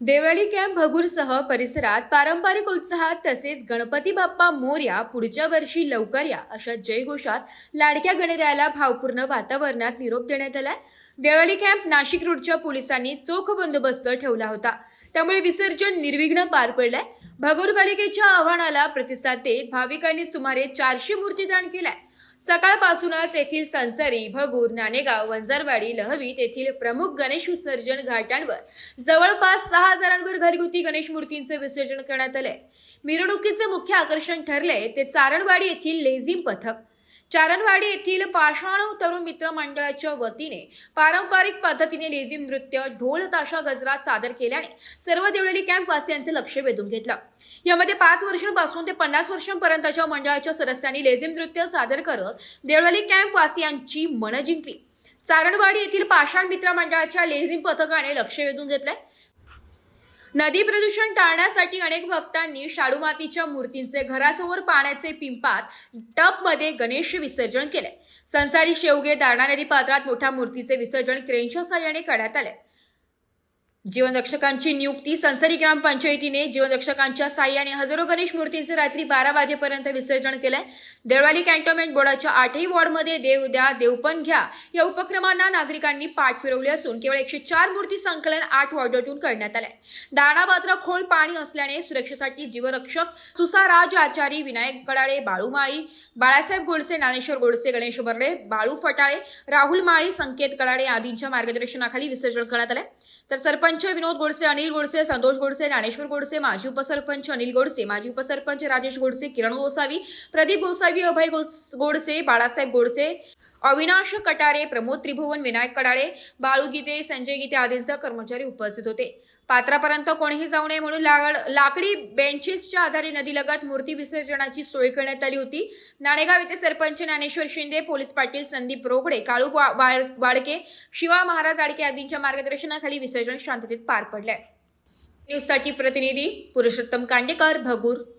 Deolali camp भगूरसह परिसरात पारंपरिक उत्साहात तसेच गणपती बाप्पा मोर्या पुढच्या वर्षी लवकर या अशा जयघोषात लाडक्या गणरायाला भावपूर्ण वातावरणात निरोप देण्यात आलाय. देवळाली कॅम्प नाशिक रोडच्या पोलिसांनी चोख बंदोबस्त ठेवला होता. त्यामुळे विसर्जन निर्विघ्न पार पडलंय. भगूर पालिकेच्या आव्हानाला प्रतिसाद देत भाविकांनी सुमारे चारशे मूर्ती दान केलाय. सकाळपासूनच येथील संसारी भगूर नाणेगाव वंजारवाडी लहवी तेथील प्रमुख गणेश विसर्जन घाटांवर जवळपास सहा हजारांवर घरगुती गणेश मूर्तींचे विसर्जन करण्यात आले मिरवणुकीचे मुख्य आकर्षण ठरले ते चारणवाडी येथील लेझिम पथक. चारणवाडी येथील पाषाण तरुण मित्र मंडळाच्या वतीने पारंपरिक पद्धतीने लेझिम नृत्य ढोल ताशा गजरात सादर केल्याने सर्व देवळी कॅम्प वासियांचे लक्ष वेधून घेतलं. यामध्ये पाच वर्षांपासून ते पन्नास वर्षांपर्यंतच्या मंडळाच्या सदस्यांनी लेझिम नृत्य सादर करत देवळाली कॅम्प वासियांची मनं जिंकली. चारणवाडी येथील पाषाण मित्र मंडळाच्या लेझिम पथकाने लक्ष वेधून घेतलंय. नदी प्रदूषण टाळण्यासाठी अनेक भक्तांनी शाडू मातीच्या मूर्तींचे घरासमोर पाण्याचे पिंपात टपमध्ये गणेश विसर्जन केले. संसारी शेवगे दारणा नदी पात्रात मोठ्या मूर्तीचे विसर्जन क्रेनच्या साह्याने करण्यात आले. जीवनरक्षकांची नियुक्ती संसारी ग्रामपंचायतीने जीवनरक्षकांच्या साह्याने हजारो गणेश मूर्तींचे रात्री बारा वाजेपर्यंत विसर्जन केलंय. देवळाली कॅन्टोन्मेंट बोर्डाच्या आठही वॉर्डमध्ये देव द्या देवपण घ्या या उपक्रमांना नागरिकांनी पाठ फिरवली असून केवळ एकशे चार मूर्ती संकलन आठ वॉर्डातून करण्यात आलंय. दाणापात्र खोल पाणी असल्याने सुरक्षेसाठी जीवरक्षक सुसाराज आचारी विनायक कडाळे बाळू माळी बाळासाहेब गोडसे ज्ञानेश्वर गोडसे गणेश बर्डे बाळू फटाळे राहुल माळी संकेत कडाळे आदींच्या मार्गदर्शनाखाली विसर्जन करण्यात आलंय. तर सरपंच विनोद गोडसे अनिल गोडसे संतोष गोडसे ज्ञानेश्वर गोडसे माजी उपसरपंच अनिल गोडसे माजी उपसरपंच राजेश गोडसे किरण गोसावी प्रदीप गोसावी अभय गोडसे बाळासाहेब गोडसे अविनाश कटारे प्रमोद त्रिभुवन विनायक कडाळे बाळू गीते संजय गीते आदींसह कर्मचारी उपस्थित होते. पात्रापर्यंत कोणीही जाऊ नये म्हणून लाग- लाकडी बेंचेसच्या आधारे नदीलगत मूर्ती विसर्जनाची सोय करण्यात आली होती. नाणेगाव येथे सरपंच ज्ञानेश्वर शिंदे पोलीस पाटील संदीप रोकडे काळू वा- वाळ- वाडके शिवा महाराज आडके आदींच्या मार्गदर्शनाखाली विसर्जन शांततेत पार पडले. न्यूजसाठी प्रतिनिधी पुरुषोत्तम कांडेकर भगूर.